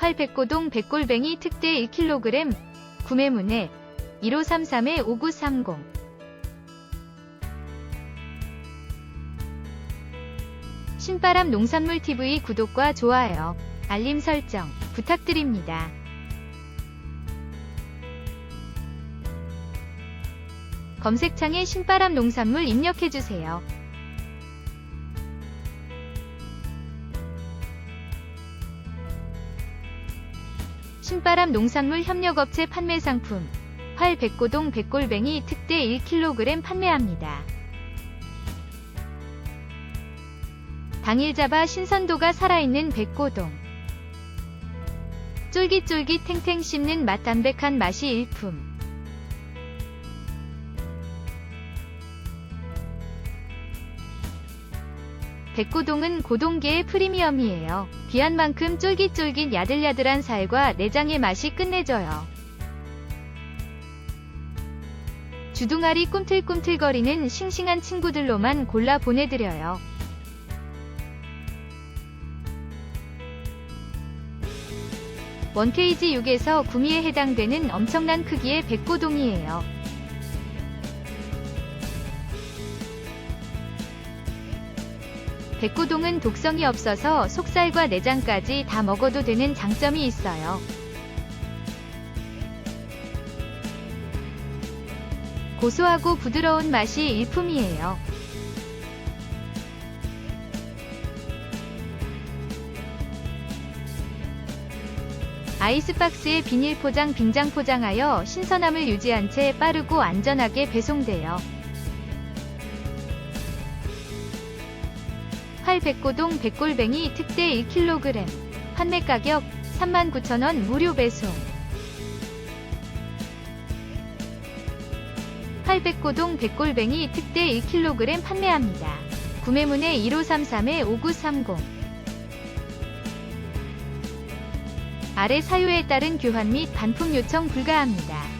활 백고동 백골뱅이 특대 1kg 구매문의 1533-5930 신바람 농산물 TV 구독과 좋아요, 알림 설정 부탁드립니다. 검색창에 신바람 농산물 입력해주세요. 신바람 농산물 협력업체 판매 상품. 활 백고동 백골뱅이 특대 1kg 판매합니다. 당일 잡아 신선도가 살아있는 백고동. 쫄깃쫄깃 탱탱 씹는 맛 담백한 맛이 일품 백고동은 고동계의 프리미엄이에요. 귀한 만큼 쫄깃쫄깃 야들야들한 살과 내장의 맛이 끝내줘요. 주둥아리 꿈틀꿈틀거리는 싱싱한 친구들로만 골라 보내드려요. 원케이지 6에서 구미에 해당되는 엄청난 크기의 백고동이에요. 백고동은 독성이 없어서 속살과 내장까지 다 먹어도 되는 장점이 있어요. 고소하고 부드러운 맛이 일품이에요. 아이스박스에 비닐 포장 빙장 포장하여 신선함을 유지한 채 빠르고 안전하게 배송돼요. 활 백고동 백골뱅이 특대 1kg 판매 가격 39,000원 무료 배송 활 백고동 백골뱅이 특대 1kg 판매합니다. 구매문의 1533-5930 아래 사유에 따른 교환 및 반품 요청 불가합니다.